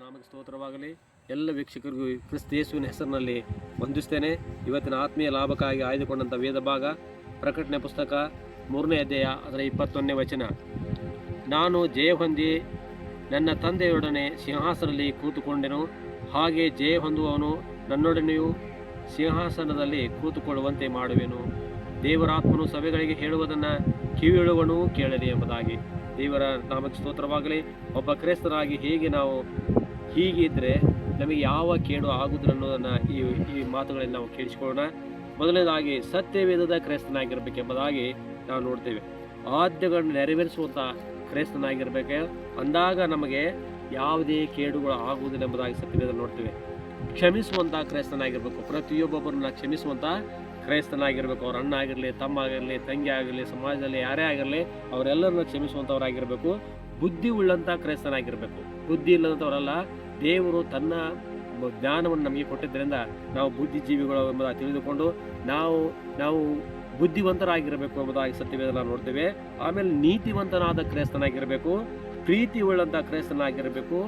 ನಾಮಕ್ಕೆ ಸ್ತೋತ್ರವಾಗಲಿ. ಎಲ್ಲ ವೀಕ್ಷಕರಿಗೂ ಕ್ರಿಸ್ತ ಯೇಸುವಿನ ಹೆಸರಿನಲ್ಲಿ ವಂದಿಸ್ತೇನೆ. ಇವತ್ತಿನ ಆತ್ಮೀಯ ಲಾಭಕ್ಕಾಗಿ ಆಯ್ದುಕೊಂಡಂಥ ವೇದ ಭಾಗ, ಪ್ರಕಟಣೆ ಪುಸ್ತಕ, ಮೂರನೇ ಅಧ್ಯಾಯ ಅದರ ಇಪ್ಪತ್ತೊಂದನೇ ವಚನ. ನಾನು ಜಯ ಹೊಂದಿ ನನ್ನ ತಂದೆಯೊಡನೆ ಸಿಂಹಾಸನದಲ್ಲಿ ಕೂತುಕೊಂಡೆನು. ಹಾಗೆ ಜಯ ಹೊಂದುವವನು ನನ್ನೊಡನೆಯೂ ಸಿಂಹಾಸನದಲ್ಲಿ ಕೂತುಕೊಳ್ಳುವಂತೆ ಮಾಡುವೆನು. ದೇವರಾತ್ಮನು ಸಭೆಗಳಿಗೆ ಹೇಳುವುದನ್ನು ಕಿವಿಯುಳುವನು ಕೇಳಲಿ ಎಂಬುದಾಗಿ. ದೇವರ ನಾಮಕ್ಕೆ ಸ್ತೋತ್ರವಾಗಲಿ. ಒಬ್ಬ ಕ್ರೈಸ್ತರಾಗಿ ಹೇಗೆ ನಾವು ಹೀಗಿದ್ದರೆ ನಮಗೆ ಯಾವ ಕೇಡು ಆಗುದ್ರ ಅನ್ನೋದನ್ನು ಈ ಈ ಮಾತುಗಳಲ್ಲಿ ನಾವು ಕೇಳಿಸಿಕೊಳ್ಳೋಣ. ಮೊದಲನೇದಾಗಿ ಸತ್ಯವೇದದ ಕ್ರೈಸ್ತನಾಗಿರಬೇಕೆಂಬುದಾಗಿ ನಾವು ನೋಡ್ತೇವೆ. ಆದ್ಯಗಳನ್ನು ನೆರವೇರಿಸುವಂಥ ಕ್ರೈಸ್ತನಾಗಿರ್ಬೇಕು, ಅಂದಾಗ ನಮಗೆ ಯಾವುದೇ ಕೇಡುಗಳು ಆಗುವುದಿಲ್ಲ ಎಂಬುದಾಗಿ ಸತ್ಯವೇದ ನೋಡ್ತೇವೆ. ಕ್ಷಮಿಸುವಂಥ ಕ್ರೈಸ್ತನಾಗಿರಬೇಕು. ಪ್ರತಿಯೊಬ್ಬೊಬ್ಬರನ್ನ ಕ್ಷಮಿಸುವಂಥ ಕ್ರೈಸ್ತನಾಗಿರಬೇಕು. ಅವ್ರ ಅಣ್ಣ ಆಗಿರಲಿ, ತಮ್ಮ ಆಗಿರಲಿ, ತಂಗಿ ಆಗಿರಲಿ, ಸಮಾಜದಲ್ಲಿ ಯಾರೇ ಆಗಿರಲಿ, ಅವರೆಲ್ಲರನ್ನ ಕ್ಷಮಿಸುವಂಥವ್ರಾಗಿರ್ಬೇಕು. ಬುದ್ಧಿ ಉಳ್ಳಂಥ ಕ್ರೈಸ್ತನಾಗಿರಬೇಕು ಬುದ್ಧಿ ಇಲ್ಲದಂಥವರಲ್ಲ ದೇವರು ತನ್ನ ಜ್ಞಾನವನ್ನು ನಮಗೆ ಕೊಟ್ಟಿದ್ದರಿಂದ ನಾವು ಬುದ್ಧಿಜೀವಿಗಳು ಎಂಬುದಾಗಿ ತಿಳಿದುಕೊಂಡು ನಾವು ನಾವು ಬುದ್ಧಿವಂತರಾಗಿರಬೇಕು ಎಂಬುದಾಗಿ ಸತ್ಯವೇದ ನಾವು ನೋಡ್ತೇವೆ. ಆಮೇಲೆ ನೀತಿವಂತನಾದ ಕ್ರೈಸ್ತನಾಗಿರಬೇಕು, ಪ್ರೀತಿ ಉಳ್ಳಂಥ ಕ್ರೈಸ್ತನಾಗಿರಬೇಕು,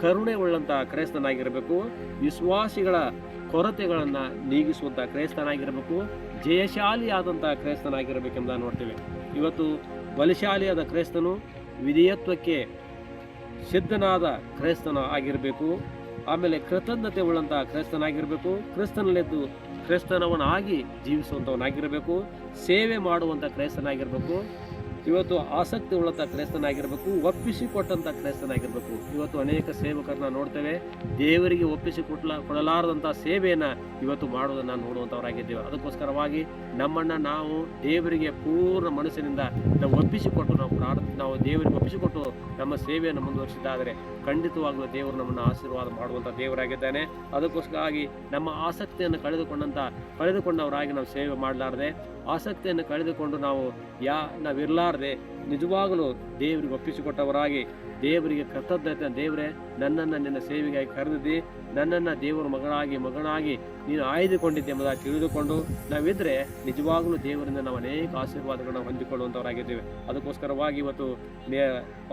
ಕರುಣೆ ಉಳ್ಳಂಥ ಕ್ರೈಸ್ತನಾಗಿರಬೇಕು, ವಿಶ್ವಾಸಿಗಳ ಕೊರತೆಗಳನ್ನು ನೀಗಿಸುವಂಥ ಕ್ರೈಸ್ತನಾಗಿರಬೇಕು ಜಯಶಾಲಿಯಾದಂಥ ಕ್ರೈಸ್ತನಾಗಿರಬೇಕೆಂಬ ನೋಡ್ತೇವೆ. ಇವತ್ತು ಬಲಶಾಲಿಯಾದ ಕ್ರೈಸ್ತನು ವಿಧೇಯತ್ವಕ್ಕೆ ಸಿದ್ಧನಾದ ಕ್ರೈಸ್ತನ ಆಗಿರಬೇಕು ಆಮೇಲೆ ಕೃತಜ್ಞತೆ ಉಳ್ಳಂಥ ಕ್ರೈಸ್ತನಾಗಿರಬೇಕು ಕ್ರಿಸ್ತನಲ್ಲಿದ್ದು ಕ್ರೈಸ್ತನವನಾಗಿ ಜೀವಿಸುವಂಥವನಾಗಿರಬೇಕು ಸೇವೆ ಮಾಡುವಂಥ ಕ್ರೈಸ್ತನಾಗಿರಬೇಕು ಇವತ್ತು ಆಸಕ್ತಿ ಉಳ್ಳಂಥ ಕ್ರೈಸ್ತನಾಗಿರಬೇಕು ಒಪ್ಪಿಸಿಕೊಟ್ಟಂಥ ಕ್ರೈಸ್ತನಾಗಿರಬೇಕು. ಇವತ್ತು ಅನೇಕ ಸೇವಕರನ್ನ ನೋಡ್ತೇವೆ. ದೇವರಿಗೆ ಒಪ್ಪಿಸಿ ಕೊಟ್ಲ ಕೊಡಲಾರದಂಥ ಸೇವೆಯನ್ನು ಇವತ್ತು ಮಾಡೋದನ್ನು ನೋಡುವಂಥವರಾಗಿದ್ದೇವೆ ಅದಕ್ಕೋಸ್ಕರವಾಗಿ ನಮ್ಮನ್ನು ನಾವು ದೇವರಿಗೆ ಪೂರ್ಣ ಮನಸ್ಸಿನಿಂದ ನಾವು ಒಪ್ಪಿಸಿಕೊಟ್ಟು, ನಾವು ಪ್ರಾರ್ಥ, ನಾವು ದೇವರಿಗೆ ಒಪ್ಪಿಸಿಕೊಟ್ಟು ನಮ್ಮ ಸೇವೆಯನ್ನು ಮುಂದುವರಿಸಿದ್ದಾದರೆ ಖಂಡಿತವಾಗಲೂ ದೇವರು ನಮ್ಮನ್ನು ಆಶೀರ್ವಾದ ಮಾಡುವಂಥ ದೇವರಾಗಿದ್ದಾನೆ. ಅದಕ್ಕೋಸ್ಕರವಾಗಿ ನಮ್ಮ ಆಸಕ್ತಿಯನ್ನು ಕಳೆದುಕೊಂಡಂಥ ಕಳೆದುಕೊಂಡವರಾಗಿ ನಾವು ಸೇವೆ ಮಾಡಲಾರದೆ, ಆಸಕ್ತಿಯನ್ನು ಕಳೆದುಕೊಂಡು ನಾವು ಯಾ ನಾವಿರಲಾರದೆ ನಿಜವಾಗಲೂ ದೇವರಿಗೆ ಒಪ್ಪಿಸಿಕೊಟ್ಟವರಾಗಿ ದೇವರಿಗೆ ಕೃತಜ್ಞತೆ ದೇವರೇ, ನನ್ನನ್ನು ನಿನ್ನ ಸೇವೆಗಾಗಿ ಕರೆದಿದ್ದಿ, ನನ್ನನ್ನು ದೇವರ ಮಗಳಾಗಿ, ಮಗನಾಗಿ ನೀನು ಆಯ್ದುಕೊಂಡಿದ್ದೆ ಎಂಬುದಾಗಿ ತಿಳಿದುಕೊಂಡು ನಾವಿದ್ದರೆ ನಿಜವಾಗಲೂ ದೇವರಿಂದ ನಾವು ಅನೇಕ ಆಶೀರ್ವಾದಗಳನ್ನು ಹೊಂದಿಕೊಳ್ಳುವಂಥವರಾಗಿದ್ದೇವೆ ಅದಕ್ಕೋಸ್ಕರವಾಗಿ ಇವತ್ತು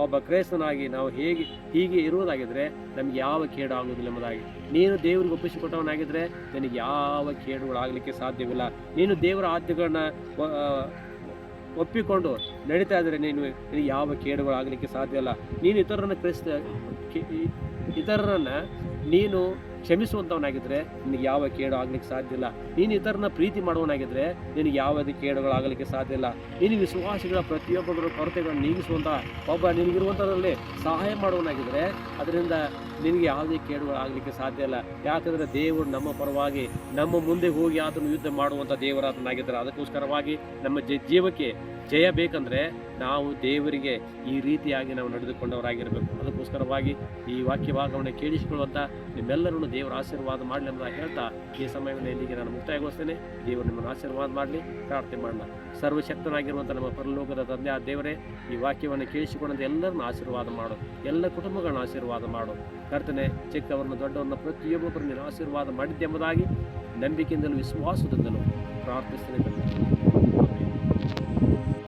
ಒಬ್ಬ ಕ್ರೈಸ್ತನಾಗಿ ನಾವು ಹೇಗೆ, ಹೀಗೆ ಇರುವುದಾಗಿದ್ದರೆ ನಮಗೆ ಯಾವ ಕೇಡು ಆಗುವುದಿಲ್ಲ ಎಂಬುದಾಗಿ. ನೀನು ದೇವರಿಗೆ ಒಪ್ಪಿಸಿಕೊಟ್ಟವನಾಗಿದ್ದರೆ ನಿನಗೆ ಯಾವ ಕೇಡುಗಳಾಗಲಿಕ್ಕೆ ಸಾಧ್ಯವಿಲ್ಲ. ನೀನು ದೇವರ ಆದ್ಯಗಳನ್ನ ಒಪ್ಪಿಕೊಂಡು ನಡೀತಾ ಇದ್ದರೆ ನೀನು ನಿನಗೆ ಯಾವ ಕೇಡುಗಳಾಗಲಿಕ್ಕೆ ಸಾಧ್ಯ ಇಲ್ಲ. ನೀನು ಇತರರನ್ನು ಕ್ರಿಸ್ತ ಇತರರನ್ನು ನೀನು ಕ್ಷಮಿಸುವಂಥವನಾಗಿದ್ದರೆ ನಿನಗೆ ಯಾವ ಕೇಡು ಆಗಲಿಕ್ಕೆ ಸಾಧ್ಯ ಇಲ್ಲ. ನೀನು ಇತರನ್ನ ಪ್ರೀತಿ ಮಾಡುವವನಾಗಿದ್ದರೆ ನಿನಗೆ ಯಾವುದೇ ಕೇಡುಗಳಾಗಲಿಕ್ಕೆ ಸಾಧ್ಯ ಇಲ್ಲ. ನೀನು ವಿಶ್ವಾಸಿಗಳ ಪ್ರತಿಯೊಬ್ಬರ ಕೊರತೆಗಳನ್ನು ನೀಗಿಸುವಂಥ ಒಬ್ಬ ನಿನಗಿರುವಂಥದ್ರಲ್ಲಿ ಸಹಾಯ ಮಾಡುವವನಾಗಿದ್ದರೆ ಅದರಿಂದ ನಿನಗೆ ಯಾವುದೇ ಕೇಡುಗಳಾಗಲಿಕ್ಕೆ ಸಾಧ್ಯ ಇಲ್ಲ. ಯಾಕಂದರೆ ದೇವರು ನಮ್ಮ ಪರವಾಗಿ ನಮ್ಮ ಮುಂದೆ ಹೋಗಿ ಆತನು ಯುದ್ಧ ಮಾಡುವಂಥ ದೇವರಾತನಾಗಿದ್ದಾರೆ. ಅದಕ್ಕೋಸ್ಕರವಾಗಿ ನಮ್ಮ ಜ, ಜೀವಕ್ಕೆ ಜಯ ಬೇಕಂದರೆ ನಾವು ದೇವರಿಗೆ ಈ ರೀತಿಯಾಗಿ ನಾವು ನಡೆದುಕೊಂಡವರಾಗಿರಬೇಕು. ಅದಕ್ಕೋಸ್ಕರವಾಗಿ ಈ ವಾಕ್ಯ ಭಾಗವನ್ನು ಕೇಳಿಸಿಕೊಳ್ಳುವಂಥ ನಿಮ್ಮೆಲ್ಲರನ್ನು ದೇವರ ಆಶೀರ್ವಾದ ಮಾಡಲಿ ಅಂತ ಹೇಳ್ತಾ ಈ ಸಮಯವನ್ನು ಇಲ್ಲಿಗೆ ನಾನು ಮುಕ್ತಾಯಗೊಳಿಸ್ತೇನೆ. ದೇವರು ನಿಮ್ಮನ್ನು ಆಶೀರ್ವಾದ ಮಾಡಲಿ. ಪ್ರಾರ್ಥನೆ ಮಾಡೋಣ. ಸರ್ವಶಕ್ತನಾಗಿರುವಂಥ ನಮ್ಮ ಪರಲೋಕದ ತಂದೆ ಆ ದೇವರೇ, ಈ ವಾಕ್ಯವನ್ನು ಕೇಳಿಸಿಕೊಂಡಂತೆ ಎಲ್ಲರನ್ನು ಆಶೀರ್ವಾದ ಮಾಡು. ಎಲ್ಲ ಕುಟುಂಬಗಳನ್ನ ಆಶೀರ್ವಾದ ಮಾಡು. ಕರ್ತನೆ ಚಿಕ್ಕವರನ್ನು ದೊಡ್ಡವರನ್ನ ಪ್ರತಿಯೊಬ್ಬೊಬ್ಬರನ್ನ ನೀನು ಆಶೀರ್ವಾದ ಮಾಡಿದ್ದೆಂಬುದಾಗಿ ನಂಬಿಕೆಯಿಂದಲೂ ವಿಶ್ವಾಸದಿಂದಲೂ ಪ್ರಾರ್ಥಿಸ್ತೇನೆ.